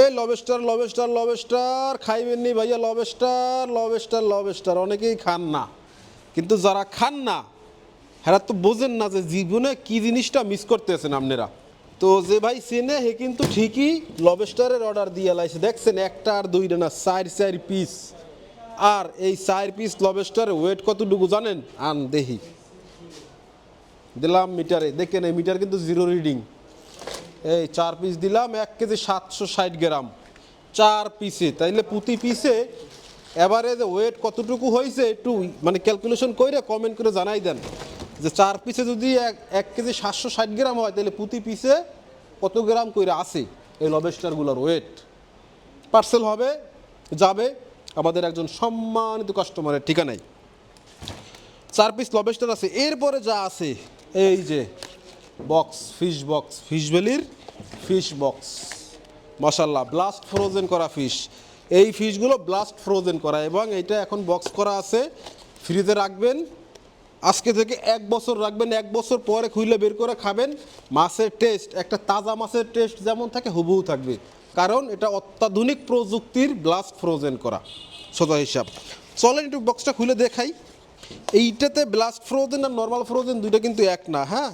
এই lobster lobster lobster খাইবেন নি ভাইয়া লবেস্টার লবেস্টার লবেস্টার। অনেকেই খান না, কিন্তু যারা খান না, হেরা তো বোঝেন না যে জীবনে কি জিনিসটা মিস করতেছেন আপনারা। তো যে ভাই চেনে হে কিন্তু ঠিকই লবেস্টারের অর্ডার দিয়ে লাইছে। দেখছেন, একটা আর দুইটা না, চার চার পিস আর এই চার পিস লবেস্টারের ওয়েট কতটুকু জানেন? আন দেখি দিলাম মিটারে। দেখেন, এই মিটার কিন্তু জিরো রিডিং এই চার পিস দিলাম, এক কেজি সাতশো ষাট গ্রাম। চার পিসে তাইলে প্রতি পিসে যে ওয়েট কতটুকু হয়েছে একটু মানে ক্যালকুলেশন করে কমেন্ট করে জানাই দেন। যে চার পিসে যদি এক এক কেজি সাতশো ষাট গ্রাম হয় তাহলে প্রতি পিসে কত গ্রাম করে আসে এই লবেস্টারগুলোর ওয়েট পার্সেল হবে, যাবে আমাদের একজন সম্মানিত কাস্টমারের ঠিকানায়। চার পিস লবেস্টার আছে, এরপরে যা আছে, এই যে বক্স, ফিশ বক্স, ফিশ ভ্যালির ফিশ বক্স। মাসাল্লাহ ব্লাস্ট ফ্রোজেন করা ফিশ এই ফিশগুলো ব্লাস্ট ফ্রোজেন করা এবং এটা এখন বক্স করা আছে। ফ্রিজে রাখবেন। আজকে থেকে এক বছর রাখবেন, এক বছর পরে খুইলে বের করে খাবেন। মাছের টেস্ট একটা তাজা মাছের টেস্ট যেমন থাকে, হুবহু থাকবে। কারণ এটা অত্যাধুনিক প্রযুক্তির ব্লাস্ট ফ্রোজেন করা। সোজা হিসাব। চলেন একটু বক্সটা খুলে দেখাই। এইটাতে ব্লাস্ট ফ্রোজেন আর নর্মাল ফ্রোজেন দুইটা কিন্তু এক না হ্যাঁ?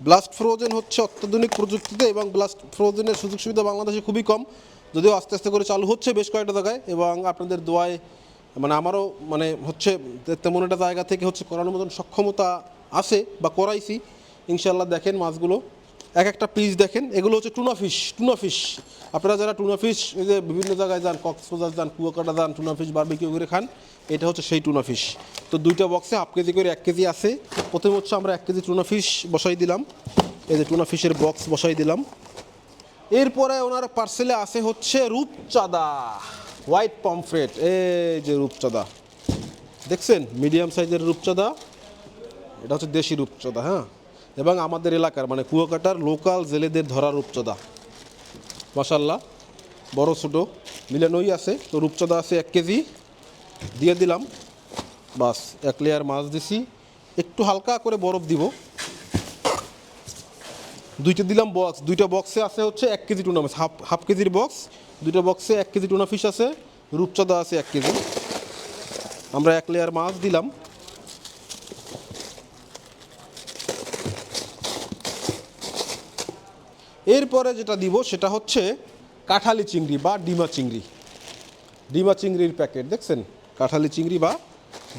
ব্লাস্ট ফ্রোজেন হচ্ছে অত্যাধুনিক প্রযুক্তিতে এবং ব্লাস্ট ফ্রোজেনের সুযোগ সুবিধা বাংলাদেশে খুবই কম। যদিও আস্তে আস্তে করে চালু হচ্ছে বেশ কয়েকটা জায়গায় এবং আপনাদের দোয়ায় মানে আমারও মানে হচ্ছে তেমন একটা জায়গা থেকে হচ্ছে করানোর মতন সক্ষমতা আছে বা করাইছি। ইনশাল্লাহ দেখেন মাছগুলো। এক একটা পিস দেখেন, এগুলো হচ্ছে টুনা ফিশ টুনা আপনারা যারা টুনা ফিশ এই যে বিভিন্ন জায়গায় যান কক্সবাজার যান কুয়াকাটা যান টুনা ফিশ বারবিকিউ করে খান, এটা হচ্ছে সেই টুনা ফিশ তো দুইটা বক্সে হাফ কেজি করে এক কেজি আছে। প্রথমে হচ্ছে আমরা এক কেজি টুনা ফিশ বসাই দিলাম। এই যে টুনা ফিশের বক্স বসাই দিলাম। এরপরে ওনার পার্সেলে আছে হচ্ছে রূপচাঁদা হোয়াইট পমফ্রেট এই যে রূপচাঁদা। দেখছেন? মিডিয়াম সাইজের রূপচাঁদা। এটা হচ্ছে দেশি রূপচাঁদা হ্যাঁ? এবং আমাদের এলাকার মানে কুয়াকাটার লোকাল জেলেদের ধরা রূপচাঁদা। মশাল্লাহ বড় ছোটো, মিলানোই আছে। তো রূপচদা আছে এক কেজি। দিয়ে দিলাম। বাস, এক লেয়ার মাছ দিছি। একটু হালকা করে বরফ দিব। দুইটা দিলাম বক্স দুইটা বক্সে আছে হচ্ছে এক কেজি টুনা মাছ। হাফ হাফ কেজির বক্স দুইটা বক্সে এক কেজি টুনা ফিশ আছে। রূপচাঁদা আছে এক কেজি। আমরা এক লেয়ার মাছ দিলাম। এরপরে যেটা দিব সেটা হচ্ছে কাঁঠালি চিংড়ি বা ডিমা চিংড়ি। ডিমা চিংড়ির প্যাকেট, দেখছেন? কাঁঠালি চিংড়ি বা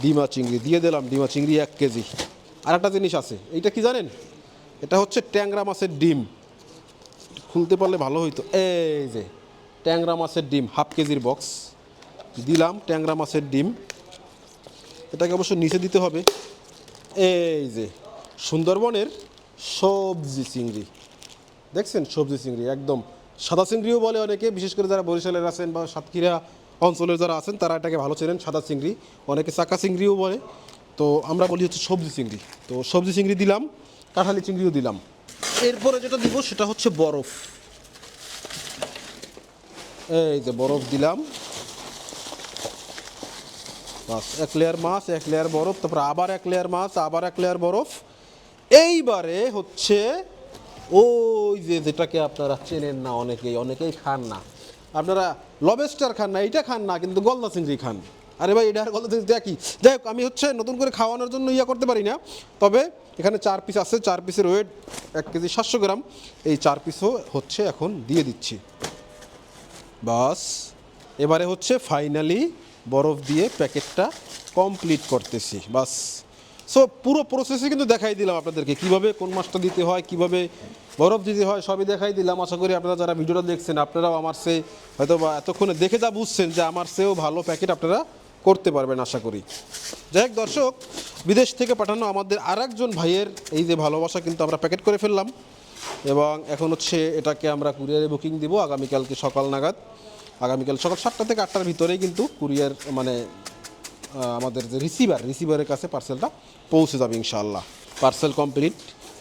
ডিমা চিংড়ি। দিয়ে দিলাম ডিমা চিংড়ি এক কেজি। আর একটা জিনিস আছে, এইটা কি জানেন? এটা হচ্ছে ট্যাংরা মাছের ডিম। খুলতে পারলে ভালো হইতো। এই যে, ট্যাংরা মাছের ডিম, হাফ কেজির বক্স। দিলাম ট্যাংরা মাছের ডিম। এটাকে অবশ্য নিচে দিতে হবে। এই যে, সুন্দরবনের সবজি চিংড়ি। দেখছেন সবজি চিংড়ি, একদম সাদা চিংড়িও বলে অনেকে, বিশেষ করে যারা বরিশালের আছেন বা সাতক্ষীরা অঞ্চলের যারা আছেন, তারা এটাকে ভালো চেনেন, সাদা চিংড়ি। অনেকে চাকা চিংড়িও বলে। তো আমরা বলি হচ্ছে সবজি চিংড়ি। তো সবজি চিংড়ি দিলাম, কাঁঠালি চিংড়িও দিলাম। এরপরে যেটা দিব সেটা হচ্ছে বরফ। এই যে বরফ দিলাম। বাস, এক লেয়ার মাছ, এক লেয়ার বরফ, তারপর আবার এক লেয়ার মাছ, আবার এক লেয়ার বরফ। এইবারে হচ্ছে ওই যে যেটাকে আপনারা চেনেন না অনেকেই অনেকেই খান না। আপনারা লবেস্টার খান না, এইটা খান না, কিন্তু গলদা চিংড়ি খান। আরে ভাই, এটা আর গলদা চিংড়ি একই যাই হোক, আমি হচ্ছে নতুন করে খাওয়ানোর জন্য ইয়া করতে পারি না, তবে এখানে চার পিস আছে, চার পিসের ওয়েট এক কেজি সাতশো গ্রাম। এই চার পিসও হচ্ছে এখন দিয়ে দিচ্ছি। বাস, এবারে হচ্ছে ফাইনালি বরফ দিয়ে প্যাকেটটা কমপ্লিট করতেছি, বাস। সো পুরো প্রসেসে কিন্তু দেখাই দিলাম আপনাদেরকে। কীভাবে কোন মাছটা দিতে হয়, কীভাবে বরফ দিতে হয়, সবই দেখাই দিলাম। আশা করি আপনারা যারা ভিডিওটা দেখছেন, আপনারাও আমার সে হয়তো বা এতক্ষণে দেখে যা বুঝছেন যে আমার সেও ভালো প্যাকেট আপনারা করতে পারবেন, আশা করি। যাই হোক, দর্শক, বিদেশ থেকে পাঠানো আমাদের আর একজন ভাইয়ের এই যে ভালোবাসা কিন্তু আমরা প্যাকেট করে ফেললাম। এবং এখন হচ্ছে এটাকে আমরা কুরিয়ারে বুকিং দিব আগামীকালকে সকাল নাগাদ। আগামীকাল সকাল সাতটা থেকে আটটার ভিতরেই কিন্তু কুরিয়ার মানে আমাদের যে রিসিভার রিসিভারের কাছে পার্সেলটা পৌঁছে যাবে ইনশাআল্লাহ। পার্সেল কমপ্লিট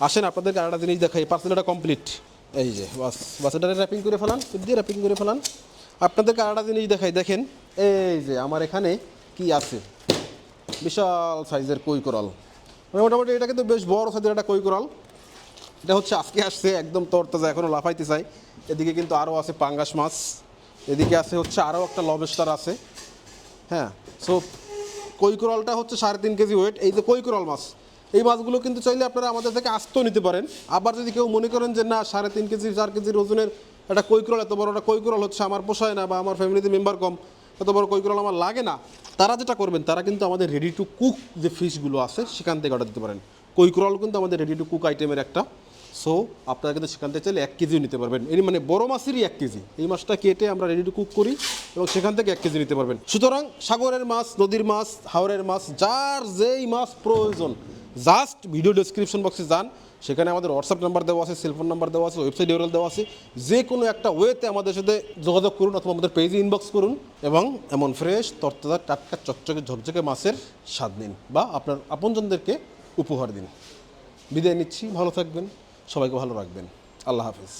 আসেন, আপনাদেরকে আরেকটা জিনিস দেখাই। পার্সেলটা কমপ্লিট এই যে, বাস বাসটা র্যাপিং করে ফেলান দিয়ে র্যাপিং করে ফেলান। আপনাদেরকে আরেকটা জিনিস দেখাই। দেখেন, এই যে আমার এখানে কি আছে? বিশাল সাইজের কই কোরাল মানে মোটামুটি এটা কিন্তু বেশ বড় সাইজের একটা কই কোরাল এটা হচ্ছে আজকে আসছে, একদম তরতাজা এখনও লাফাইতে চাই। এদিকে কিন্তু আরও আছে পাঙ্গাস মাছ। এদিকে আছে হচ্ছে আরও একটা লবেস্টার আছে। হ্যাঁ সো কৈকরলটা হচ্ছে সাড়ে তিন কেজি ওয়েট এই যে কৈকরল মাছ। এই মাছগুলো কিন্তু চাইলে আপনারা আমাদের থেকে আস্তেও নিতে পারেন। আবার যদি কেউ মনে করেন যে, না, সাড়ে তিন কেজি, চার কেজির ওজনের একটা কৈকরল, এত বড় একটা কৈকরল হচ্ছে, আমার পোষায় না বা আমার ফ্যামিলিতে মেম্বার কম, এত বড় কৈকরল আমার লাগে না। তারা যেটা করবেন, তারা কিন্তু আমাদের রেডি টু কুক যে ফিশগুলো আছে, সেখান থেকে অর্ডার দিতে পারেন। কৈকরল কিন্তু আমাদের রেডি টু কুক আইটেমের একটা সো আপনারা কিন্তু সেখান থেকে চাইলে এক কেজিও নিতে পারবেন। এই মানে বড় মাছেরই এক কেজি। এই মাছটা কেটে আমরা রেডি টু কুক করি এবং সেখান থেকে এক কেজি নিতে পারবেন। সুতরাং সাগরের মাছ, নদীর মাছ, হাওরের মাছ, যার যেই মাছ প্রয়োজন জাস্ট ভিডিও ডেসক্রিপশন বক্সে যান। সেখানে আমাদের হোয়াটসঅ্যাপ নাম্বার দেওয়া আছে সেলফোন নাম্বার দেওয়া আছে ওয়েবসাইট ইউরল দেওয়া আছে। যে কোনো একটা ওয়েতে আমাদের সাথে যোগাযোগ করুন অথবা আমাদের পেজে ইনবক্স করুন এবং এমন ফ্রেশ তরতাজা, টাটকা, চকচকে, ঝকঝকে মাছের স্বাদ নিন বা আপনার আপনজনদেরকে উপহার দিন। বিদায় নিচ্ছি, ভালো থাকবেন। সবাইকে ভালো রাখবেন। আল্লাহ হাফিজ।